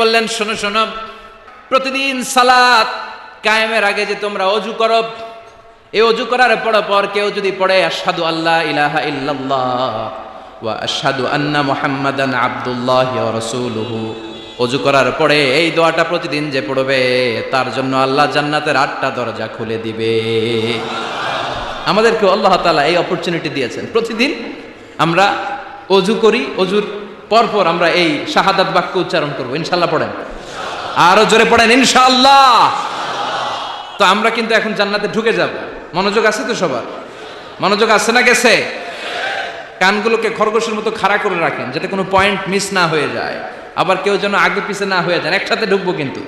বললেন, শোনো শোনো, প্রতিদিন সালাত কায়েমের আগে যে তোমরা অজু করো এই অজু করার পর পর কেউ যদি পড়ে, আশহাদু আল্লাহ ইলাহা ইল্লাল্লাহ ওয়া আশহাদু আন্না মুহাম্মাদান আব্দুল্লাহ ওয়া রাসূলুহু। অজু করার পরে এই দোয়াটা প্রতিদিন যে পড়বে, তার জন্য আল্লাহ জান্নাতের আটটা দরজা খুলে দিবে। আমাদেরকে আল্লাহ তাআলা এই অপরচুনিটি দিয়েছেন। প্রতিদিন আমরা অজু করি, অজুর পরপর আমরা এই শাহাদাত বাক্য উচ্চারণ করব। ইনশাল্লাহ পড়েন। আরও জোরে পড়েন ইনশাল্লাহ তো আমরা কিন্তু এখন জান্নাতে ঢুকে যাব। মনোযোগ আছে তো সবার? মনোযোগ আছে না গেছে? কানগুলোকে খরগোশের মতো খাড়া করে রাখেন, যাতে কোনো পয়েন্ট মিস না হয়ে যায়। আবার কেউ যেন আগে পিছে না হয়ে যায় একসাথে ঢুকবো কিন্তু।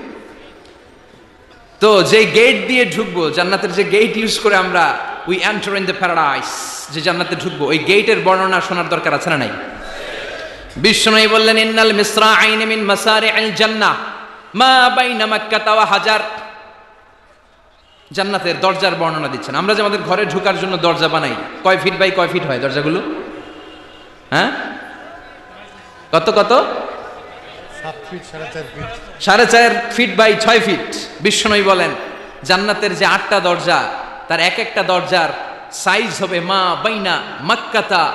তো যে গেট দিয়ে ঢুকবো, জান্নাতের যে গেট ইউজ করে আমরা we enter in the paradise যে জান্নাতে ঢুকবো, ওই গেটের বর্ণনা শোনার দরকার আছে না নাই? বিষ্ণুই বললেন ইন্নাল মিসরা আইন মিন মাসারি আল জান্নাহ। মা বাইনা মাক্কাতা ওয়া হাজার। জান্নাতের দরজার বর্ণনা দিচ্ছেন। আমরা যে আমাদের ঘরে ঢোকার জন্য দরজা বানাই কয় ফিট বাই কয় ফিট হয় দরজাগুলো? হ্যাঁ? কত কত? ফিট সাড়ে চার ফিট। সাড়ে চার ফিট বাই ছয় ফিট। বিষ্ণুই বলেন জান্নাতের যে আটটা দরজা তার এক একটা দরজার সাইজ হবে মা বাইনা মাক্কাতা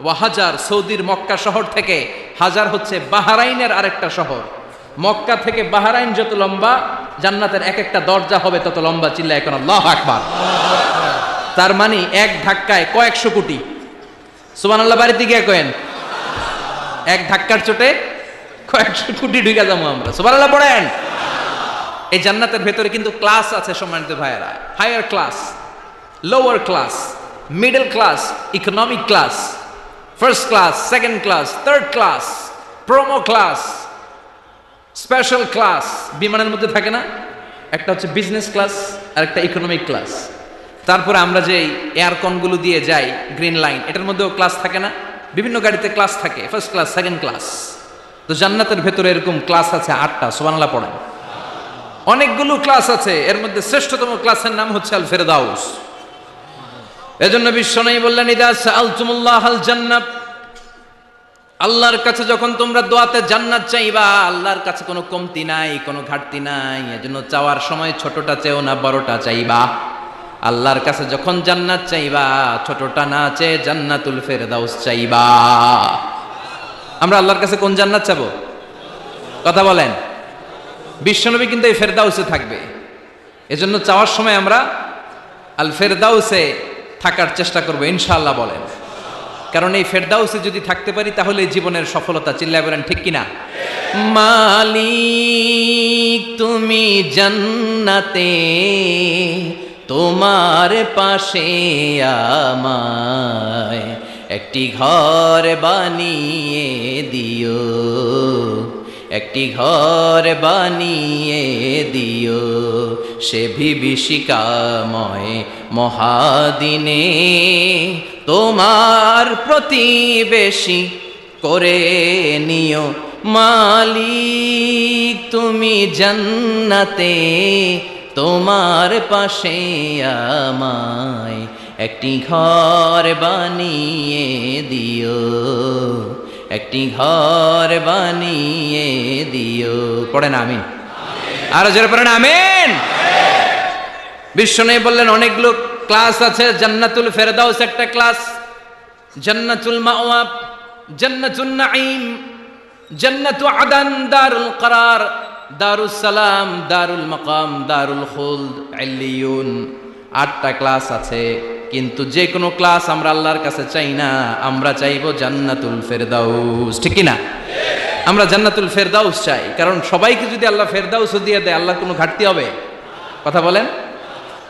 ওয়া হাজার সৌদির মক্কা শহর থেকে, হাজার হচ্ছে বাহারাইনের আরেকটা শহর। মক্কা থেকে বাহারাইন যত লম্বা, জান্নাতের এক একটা দরজা হবে তত লম্বা চিল্লা এখন আল্লাহ আকবার। তার মানে এক ধাক্কায় কয়েকশো কোটি। সুবান আল্লাহ বাড়িতে গিয়ে কয়েন এক ধাক্কার চোটে কয়েকশো কোটি ঢুকে যাব আমরা। সুবান আল্লাহ পড়েন। এই জান্নাতের ভেতরে কিন্তু ক্লাস আছে সম্মানিত ভাইয়েরা। Higher class lower class middle class economic class first class second class third class promo class special class বিমানের মধ্যে থাকে না? একটা হচ্ছে বিজনেস ক্লাস আর একটা ইকোনমিক ক্লাস তারপরে আমরা যে এয়ারকনগুলো দিয়ে যাই গ্রিন লাইন এটার মধ্যেও ক্লাস থাকে না? বিভিন্ন গাড়িতে ক্লাস থাকে ফার্স্ট ক্লাস সেকেন্ড ক্লাস তো জান্নাতের ভেতরে এরকম ক্লাস আছে আটটা সোবানলা পড়েন। অনেকগুলো ক্লাস আছে, এর মধ্যে শ্রেষ্ঠতম ক্লাসের নাম হচ্ছে আল ফেরদাউস এজন্য বললেন, ইদা সাআলতুমুল্লাহ আল জান্নাত। আল্লাহর কাছে যখন তোমরা দোয়াতে জান্নাত চাইবা, আল্লাহর কাছে কোনো কমতি নাই, কোনো ঘাটতি নাই। এজন্য চাওয়ার সময় ছোটটা চেও না, বড়টা চাইবা। আল্লাহর কাছে যখন জান্নাত চাইবা, ছোটটা না চেয়ে জান্নাতুল ফেরদাউস চাইবা। আমরা আল্লাহর কাছে কোন জান্নাত চাবো? কথা বলেন। বিশ্বনবী কিন্তু এই ফেরদাউসে থাকবে। এজন্য চাওয়ার সময় আমরা আল ফেরদাউসে থাকার চেষ্টা করব, ইনশাআল্লাহ বলেন। কারণ এই ফেরদাউসে যদি থাকতে পারি, তাহলে জীবনের সফলতা চিল্লায় বলেন, ঠিক কিনা? মালিক, তুমি জান্নাতে, তোমার পাশে আমায় একটি ঘর বানিয়ে দিও, একটি ঘর বানিয়ে দিও। সে বিভীষিকাময় মহাদিনে তোমার প্রতিবেশী করে নিও মালিক, তুমি জান্নাতে তোমার পাশে আমায় একটি ঘর বানিয়ে দিও, একটি ঘর বানিয়ে দিও। পড়েন আমিন। আরও জোরে পড়েন, আমিন। বিশ্বনবী বললেন অনেকগুলো ক্লাস আছে, জান্নাতুল ফেরদাউস একটা ক্লাস জান্নাতুল মাওয়া, জান্নাতুন নাঈম, জান্নাতু আদান, দারুল করার দারুল সালাম, দারুল মাকাম, দারুল খুলদ আল্লিয়ুন আটটা ক্লাস আছে। কিন্তু যে কোনো ক্লাস আমরা আল্লাহর কাছে চাই না, আমরা চাইব জান্নাতুল ফেরদাউস, ঠিক না আমরা জান্নাতুল ফেরদাউস চাই, কারণ সবাইকে যদি আল্লাহ ফেরদাউস দিয়ে দেয়, আল্লাহর কোনো ঘাটতি হবে? কথা বলেন?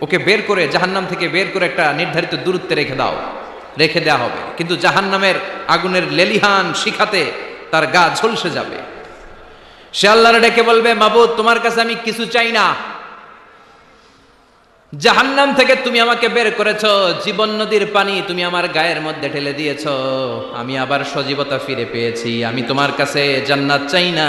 ওকে বের করে জাহান্নাম থেকে বের করে একটা নির্ধারিত দূরত্বে রেখে দাও। রেখে দেওয়া হবে। কিন্তু জাহান্নামের আগুনের লেলিহান শিখাতে তার গা ঝলসে যাবে। সে আল্লাহর ডেকে বলবে, মাবুদ, তোমার কাছে আমি কিছু চাই না। জাহান্নাম থেকে তুমি আমাকে বের করেছ, জীবন নদীর পানি তুমি আমার গায়ের মধ্যে ঢেলে দিয়েছ। আমি আবার সজীবতা ফিরে পেয়েছি। আমি তোমার কাছে জান্নাত চাই না।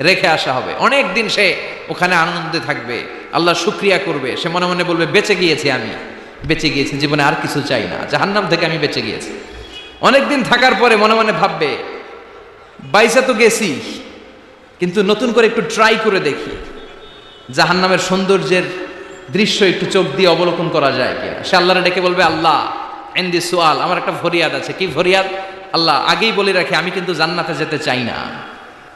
রেখে আসা হবে। অনেক দিন সে ওখানে আনন্দে থাকবে। আল্লাহ শুক্রিয়া করবে। সে মনে মনে বলবে, বেঁচে গিয়েছি আমি। বেঁচে গিয়েছি, জীবনে আর কিছু চাই না। জাহান্নাম থেকে আমি বেঁচে গিয়েছি। অনেকদিন থাকার পরে মনে মনে ভাববে, বাইসে তো গেছি, কিন্তু নতুন করে একটু ট্রাই করে দেখি। জাহান্নামের সৌন্দর্যের দৃশ্য একটু চোখ দিয়ে অবলোকন করা যায় কিনা? সে আল্লাহরে ডেকে বলবে, আল্লাহ, এন্দি সোয়াল, আমার একটা ফরিয়াদ আছে। কি ফরিয়াদ? আল্লাহ, আগেই বলে রাখি, আমি কিন্তু জান্নাতে যেতে চাই না।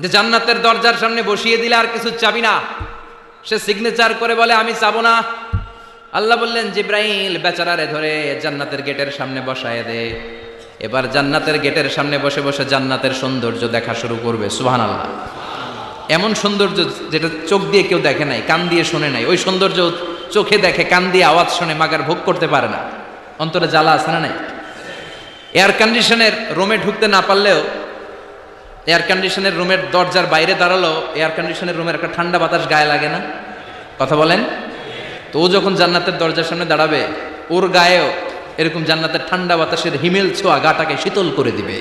যে জান্নাতের দরজার সামনে বসিয়ে দিলে আর কিছু চাবি না। সে সিগনেচার করে বলে, আমি চাবো না। আল্লাহ বললেন, জিব্রাইল, বেচারারে ধরে জান্নাতের গেটের সামনে বসায় দে। এবার জান্নাতের গেটের সামনে বসে বসে জান্নাতের সৌন্দর্য দেখা শুরু করবে। সুহান আল্লাহ এমন সৌন্দর্য যেটা চোখ দিয়ে কেউ দেখে নাই, কান দিয়ে শোনে নাই। ওই সৌন্দর্য চোখে দেখে, কান দিয়ে আওয়াজ শুনে মাগার ভোগ করতে পারে না। অন্তরে জ্বালা আছে না নাই? এয়ার কন্ডিশনের রুমে ঢুকতে না পারলেও এয়ার কন্ডিশনের রুমের দরজার বাইরে দাঁড়াল এয়ার কন্ডিশনের রুমের একটা ঠান্ডা বাতাস গায়ে লাগে না? কথা বলেন? তো ও যখন জান্নাতের দরজার সামনে দাঁড়াবে, ওর গায়েও এরকম জান্নাতের ঠান্ডা বাতাসের হিমেল ছোঁয়া গাটাকে শীতল করে দিবে।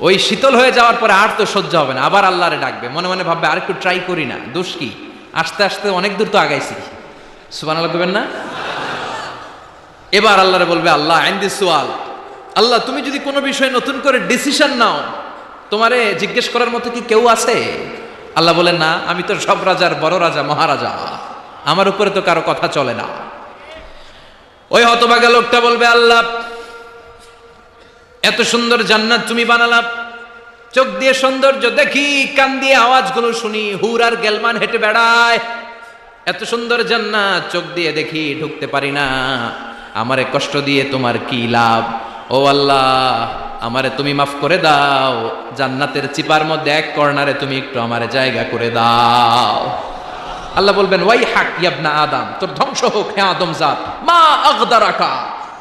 ওই শীতল হয়ে যাওয়ার পরে আর তো সহ্য হবে না, আবার আল্লাহরে ডাকবে। মনে মনে ভাববে, আর একটু ট্রাই করি না, দোষ কি? আস্তে আস্তে অনেক দূর তো আগাইছি। সুবান আল্লাহ করবেন না? এবার আল্লাহরে বলবে, আল্লাহ আইন্দি সোয়াল আল্লাহ, তুমি যদি কোনো বিষয়ে নতুন করে ডিসিশন নাও তোমারে জিজ্ঞেস করার মতো কি কেউ আছে? আল্লাহ বলেন, না, আমি তো সব রাজার বড় রাজা, মহারাজা। আমার উপরে তো কারও কথা চলে না। ওই হতভাগা লোকটা বলবে, আল্লাহ, এত সুন্দর জান্নাত তুমি বানালাম। চোখ দিয়ে সৌন্দর্য দেখি, কান দিয়ে আওয়াজগুলো শুনি, হুর আর গেলমান হেঁটে বেড়ায়। এত সুন্দর জান্নাত চোখ দিয়ে দেখি, ঢুকতে পারি না। আমারে কষ্ট দিয়ে তোমার কি লাভ? ও আল্লাহ আমারে তুমি মাফ করে দাও। জান্নাতের চিপার মধ্যে এক কর্নারে তুমি একটু আমারে জায়গা করে দাও। আল্লাহ বলবেন ওয়াই হাক ইয়াবনা আদম, তোর ধ্বংস হোক হ্যাঁ আদম জাত। মা আগদারাকা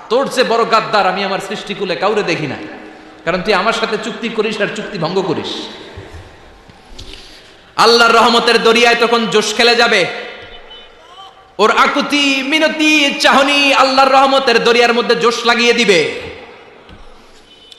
তোর যে বড় গাদ্দার আমি আমার সৃষ্টিকুলে কাউরে দেখি নাই। কারণ তুই আমার সাথে চুক্তি করিস আর চুক্তি ভঙ্গ করিস। আল্লাহর রহমতের দরিয়ায় তখন জোশ খেলে যাবে। ওর আকুতি, মিনতি, চাহনি আল্লাহর রহমতের দরিয়ার মধ্যে জোশ লাগিয়ে দিবে।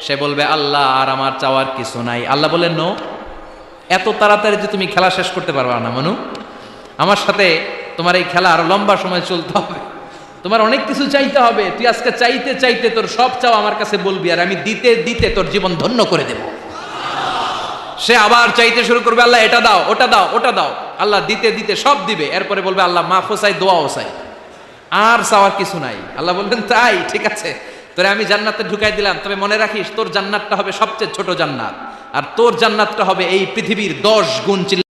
সে বলবে, আল্লাহ, আর আমার চাওয়ার কিছু নাই। আল্লাহ বলে নো, এত তাড়াতাড়ি যে তুমি খেলা শেষ করতে পারবা না, মনু। আমার সাথে তোমার এই খেলা আরও লম্বা সময় চলতে হবে। তোমার অনেক কিছু চাইতে হবে। তুই আজকে চাইতে চাইতে তোর সব চাও আমার কাছে বলবি আর আমি দিতে দিতে তোর জীবন ধন্য করে দেব। সে আবার চাইতে শুরু করবে, আল্লাহ, এটা দাও, ওটা দাও ওটা দাও। আল্লাহ দিতে দিতে সব দিবে। এরপরে বলবে, আল্লাহ মাফ চাই দোয়া চাই। আর চাওয়ার কিছু নাই। আল্লাহ বললেন, তাই, ঠিক আছে। তোরে আমি জান্নাতে ঢুকাই দিলাম, তবে মনে রাখিস তোর জান্নাতটা হবে সবচেয়ে ছোট জান্নাত। আর তোর জান্নাতটা হবে এই পৃথিবীর দশ গুণ